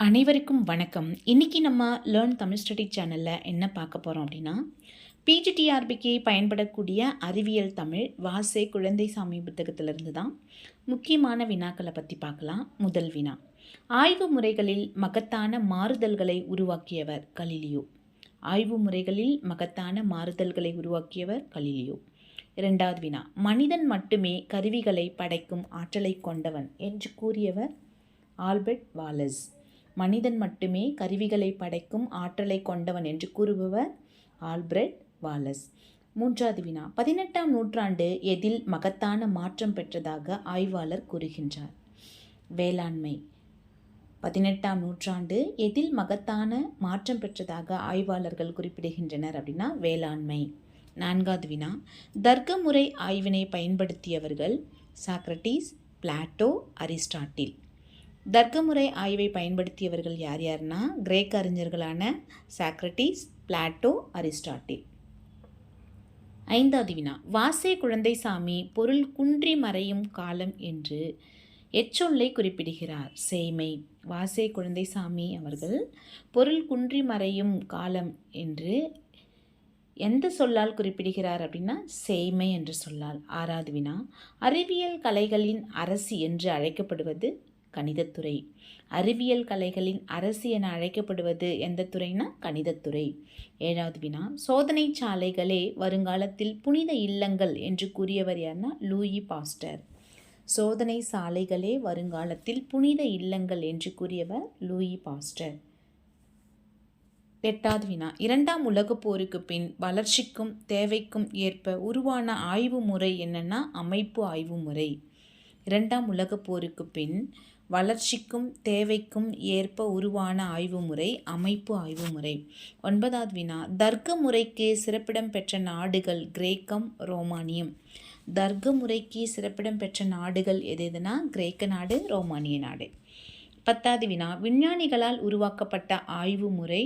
அனைவருக்கும் வணக்கம். இன்னைக்கு நம்ம லேர்ன் தமிழ் ஸ்டடி சேனலில் என்ன பார்க்க போகிறோம் அப்படின்னா பிஜிடிஆர்பிக்கு பயன்படக்கூடிய அறிவியல் தமிழ் வாசே குழந்தை சாமி புத்தகத்திலிருந்து தான் முக்கியமான வினாக்களை பற்றி பார்க்கலாம். முதல் வினா. ஆய்வு முறைகளில் மகத்தான மாறுதல்களை உருவாக்கியவர் கலிலியோ. ஆய்வு முறைகளில் மகத்தான மாறுதல்களை உருவாக்கியவர் கலிலியோ. இரண்டாவது வினா. மனிதன் மட்டுமே கருவிகளை படைக்கும் ஆற்றலை கொண்டவன் என்று கூறியவர் ஆல்பர்ட் வாலஸ். மனிதன் மட்டுமே கருவிகளை படைக்கும் ஆற்றலை கொண்டவன் என்று கூறுபவர் ஆல்பிரட் வாலஸ். மூன்றாவது வினா. பதினெட்டாம் நூற்றாண்டு எதில் மகத்தான மாற்றம் பெற்றதாக ஆய்வாளர் கூறுகின்றார். வேளாண்மை. பதினெட்டாம் நூற்றாண்டு எதில் மகத்தான மாற்றம் பெற்றதாக ஆய்வாளர்கள் குறிப்பிடுகின்றனர் அப்படின்னா வேளாண்மை. நான்காவது வினா. தர்க்க முறை ஆய்வினை பயன்படுத்தியவர்கள் சாக்ரட்டிஸ் பிளாட்டோ அரிஸ்டாட்டில். தர்க்கமுறை ஆய்வை பயன்படுத்தியவர்கள் யார் யாருன்னா கிரேக்க அறிஞர்களான சாக்ரட்டிஸ் பிளாட்டோ அரிஸ்டாட்டில். ஐந்தாவது வினா. வாசே குழந்தைசாமி பொருள் குன்றி மறையும் காலம் என்று எச்சொல்லை குறிப்பிடுகிறார். சேமை வாசே குழந்தைசாமி அவர்கள் பொருள் குன்றி மறையும் காலம் என்று எந்த சொல்லால் குறிப்பிடுகிறார் அப்படின்னா சேமை என்று சொல்லால். ஆறாவது வினா. அறிவியல் கலைகளின் அரசி என்று அழைக்கப்படுவது கணிதத்துறை. அறிவியல் கலைகளின் அரசு என அழைக்கப்படுவது எந்த துறைனா கணிதத்துறை. ஏழாவது வினா சோதனை சாலைகளே வருங்காலத்தில் புனித இல்லங்கள் என்று கூறியவர் யார்னா லூயி பாஸ்டர். சோதனை சாலைகளே வருங்காலத்தில் புனித இல்லங்கள் என்று கூறியவர் லூயி பாஸ்டர். எட்டாவது வினா இரண்டாம் உலகப் போருக்கு பின் வளர்ச்சிக்கும் தேவைக்கும் ஏற்ப உருவான ஆய்வு முறை என்னென்னா அமைப்பு ஆய்வு முறை. இரண்டாம் உலகப் போருக்கு பின் வளர்ச்சிக்கும் தேவைக்கும் ஏற்ப உருவான ஆய்வு முறை அமைப்பு ஆய்வு முறை ஒன்பதாவது வினா. தர்க்க முறைக்கு சிறப்பிடம் பெற்ற நாடுகள் கிரேக்கம் ரோமானியம். தர்க்க முறைக்கு சிறப்பிடம் பெற்ற நாடுகள் எது எதுனா? கிரேக்க நாடு ரோமானிய நாடு. பத்தாவது வினா. விஞ்ஞானிகளால் உருவாக்கப்பட்ட ஆய்வு முறை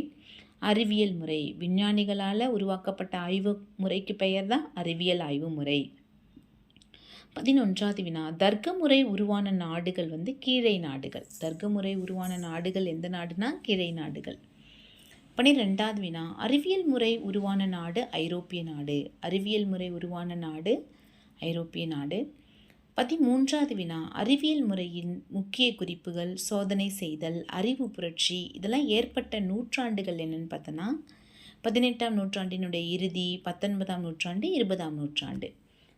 அறிவியல் முறை. விஞ்ஞானிகளால் உருவாக்கப்பட்ட ஆய்வு முறைக்கு பெயர் தான் அறிவியல் ஆய்வு முறை பதினொன்றாவது வினா தர்க்க முறை உருவான நாடுகள் வந்து கீழை நாடுகள். தர்க்க முறை உருவான நாடுகள் எந்த நாடுனா? கீழே நாடுகள். பனிரெண்டாவது வினா அறிவியல் முறை உருவான நாடு ஐரோப்பிய நாடு. அறிவியல் முறை உருவான நாடு ஐரோப்பிய நாடு. பதிமூன்றாவது வினா அறிவியல் முறையின் முக்கிய குறிப்புகள் சோதனை செய்தல் அறிவு புரட்சி இதெல்லாம் ஏற்பட்ட நூற்றாண்டுகள் என்னன்னு பார்த்தோன்னா பதினெட்டாம் நூற்றாண்டினுடைய இறுதி பத்தொன்பதாம் நூற்றாண்டு இருபதாம் நூற்றாண்டு.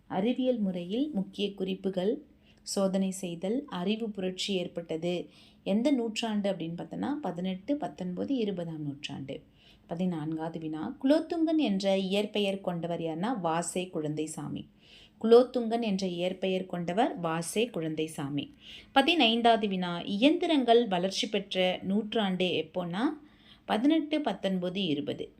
அறிவியல் முறையில் முக்கிய குறிப்புகள் சோதனை செய்தல் அறிவு புரட்சி ஏற்பட்டது. எந்த நூற்றாண்டு அப்படின்னு பார்த்தோன்னா பதினெட்டு பத்தொன்பது இருபதாம் நூற்றாண்டு. பதினான்காவது வினா. குலோத்துங்கன் என்ற இயற்பெயர் கொண்டவர் யார்னா வாசே குழந்தைசாமி. குலோத்துங்கன் என்ற இயற்பெயர் கொண்டவர் வாசே குழந்தைசாமி. பதினைந்தாவது வினா. இயந்திரங்கள் வளர்ச்சி பெற்ற நூற்றாண்டு எப்போன்னா பதினெட்டு பத்தொன்பது இருபது.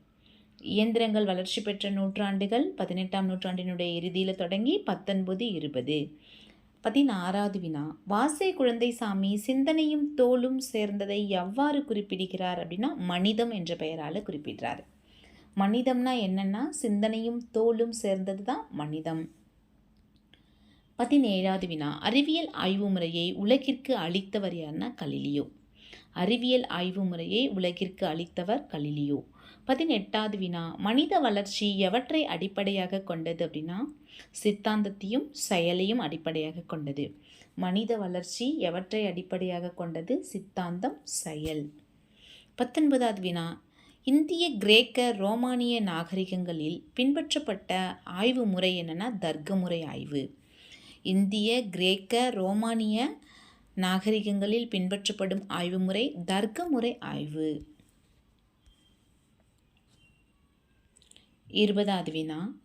இயந்திரங்கள் வளர்ச்சி பெற்ற நூற்றாண்டுகள் பதினெட்டாம் நூற்றாண்டினுடைய இறுதியில் தொடங்கி பத்தொன்பது இருபது. பதினாறாவது வினா. வாசே குழந்தைசாமி சிந்தனையும் தோலும் சேர்ந்ததை எவ்வாறு குறிப்பிடுகிறார்? அப்படின்னா மனிதம் என்ற பெயரால் குறிப்பிடுறார். மனிதம்னா என்னென்னா சிந்தனையும் தோலும் சேர்ந்தது தான் மனிதம். பதினேழாவது வினா. அறிவியல் ஆய்வு முறையை உலகிற்கு அளித்தவர் யார்னா கலிலியோ. அறிவியல் ஆய்வு முறையை உலகிற்கு அளித்தவர் கலிலியோ. பதினெட்டாவது வினா மனித வளர்ச்சி எவற்றை அடிப்படையாக கொண்டது அப்படின்னா சித்தாந்தத்தையும் செயலையும் அடிப்படையாக கொண்டது. மனித வளர்ச்சி எவற்றை அடிப்படையாக கொண்டது? சித்தாந்தம் செயல். பத்தொன்பதாவது வினா இந்திய கிரேக்க ரோமானிய நாகரிகங்களில் பின்பற்றப்பட்ட ஆய்வு முறை என்னென்னா தர்க்க முறை ஆய்வு. இந்திய கிரேக்க ரோமானிய நாகரிகங்களில் பின்பற்றப்படும் ஆய்வு முறை தர்க்க முறை ஆய்வு. இருபதாவது வினா.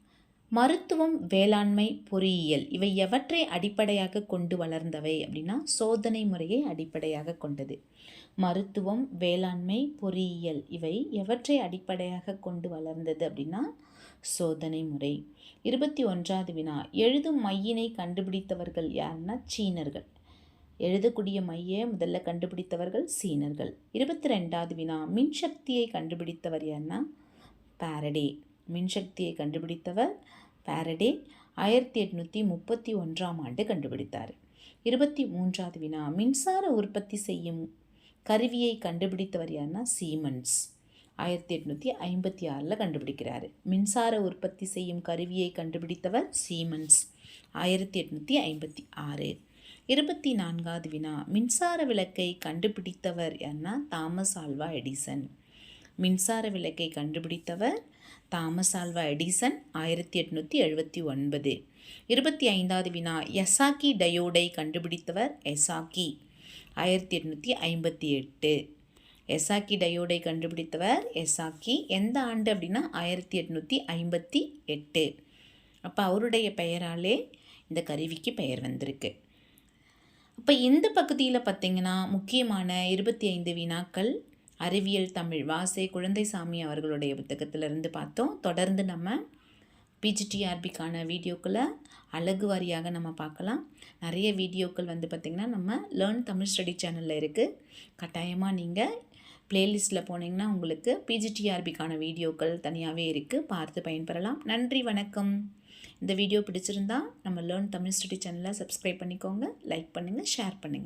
மருத்துவம் வேளாண்மை பொறியியல் இவை எவற்றை அடிப்படையாக கொண்டு வளர்ந்தவை அப்படின்னா சோதனை முறையை அடிப்படையாக கொண்டது. மருத்துவம் வேளாண்மை பொறியியல் இவை எவற்றை அடிப்படையாக கொண்டு வளர்ந்தது அப்படின்னா சோதனை முறை. இருபத்தி ஒன்றாவது வினா. எழுதும் மையினை கண்டுபிடித்தவர்கள் யாருன்னா சீனர்கள். எழுதக்கூடிய மையை முதல்ல கண்டுபிடித்தவர்கள் சீனர்கள். இருபத்தி ரெண்டாவது வினா. மின்சக்தியை கண்டுபிடித்தவர் யாருன்னா பாரடே மின்சக்தியை கண்டுபிடித்தவர் பாரடே ஆயிரத்தி எட்நூற்றி முப்பத்தி ஒன்றாம் ஆண்டு கண்டுபிடித்தார். இருபத்தி மூன்றாவது வினா மின்சார உற்பத்தி செய்யும் கருவியை கண்டுபிடித்தவர் யாருன்னா சீமன்ஸ். ஆயிரத்தி எட்நூற்றி ஐம்பத்தி ஆறில் கண்டுபிடிக்கிறார். மின்சார உற்பத்தி செய்யும் கருவியை கண்டுபிடித்தவர் சீமன்ஸ். ஆயிரத்தி எட்நூற்றி ஐம்பத்தி ஆறு. இருபத்தி நான்காவது வினா மின்சார விளக்கை கண்டுபிடித்தவர் யாருன்னா தாமஸ் ஆல்வா எடிசன். மின்சார விளக்கை கண்டுபிடித்தவர் தாமஸ் ஆல்வா எடிசன் ஆயிரத்தி எட்நூற்றி எழுபத்தி ஒன்பது. இருபத்தி ஐந்தாவது வினா எசாக்கி டயோடை கண்டுபிடித்தவர் எசாக்கி. ஆயிரத்தி எட்நூற்றி ஐம்பத்தி எட்டு. எசாக்கி டயோடை கண்டுபிடித்தவர் எசாக்கி. எந்த ஆண்டு அப்படின்னா ஆயிரத்தி எட்நூற்றி ஐம்பத்தி எட்டு. அப்போ அவருடைய பெயராலே இந்த கருவிக்கு பெயர் வந்திருக்கு. அப்போ இந்த பகுதியில் பார்த்திங்கன்னா முக்கியமான இருபத்தி ஐந்து வினாக்கள் அறிவியல் தமிழ் வாசே குழந்தைசாமி அவர்களுடைய புத்தகத்திலிருந்து பார்த்தோம். தொடர்ந்து நம்ம பிஜிடிஆர்பிக்கான வீடியோக்களை அழகு வாரியாக நம்ம பார்க்கலாம். நிறைய வீடியோக்கள் வந்து பார்த்திங்கன்னா நம்ம லேர்ன் தமிழ் ஸ்டடி சேனலில் இருக்குது கட்டாயமாக நீங்கள் பிளேலிஸ்ட்டில் போனீங்கன்னா உங்களுக்கு பிஜிடிஆர்பிக்கான வீடியோக்கள் தனியாகவே இருக்குது பார்த்து பயன்பெறலாம். நன்றி வணக்கம். இந்த வீடியோ பிடிச்சிருந்தா நம்ம லேர்ன் தமிழ் ஸ்டடி சேனலை சப்ஸ்கிரைப் பண்ணிக்கோங்க. லைக் பண்ணுங்கள் ஷேர் பண்ணுங்கள்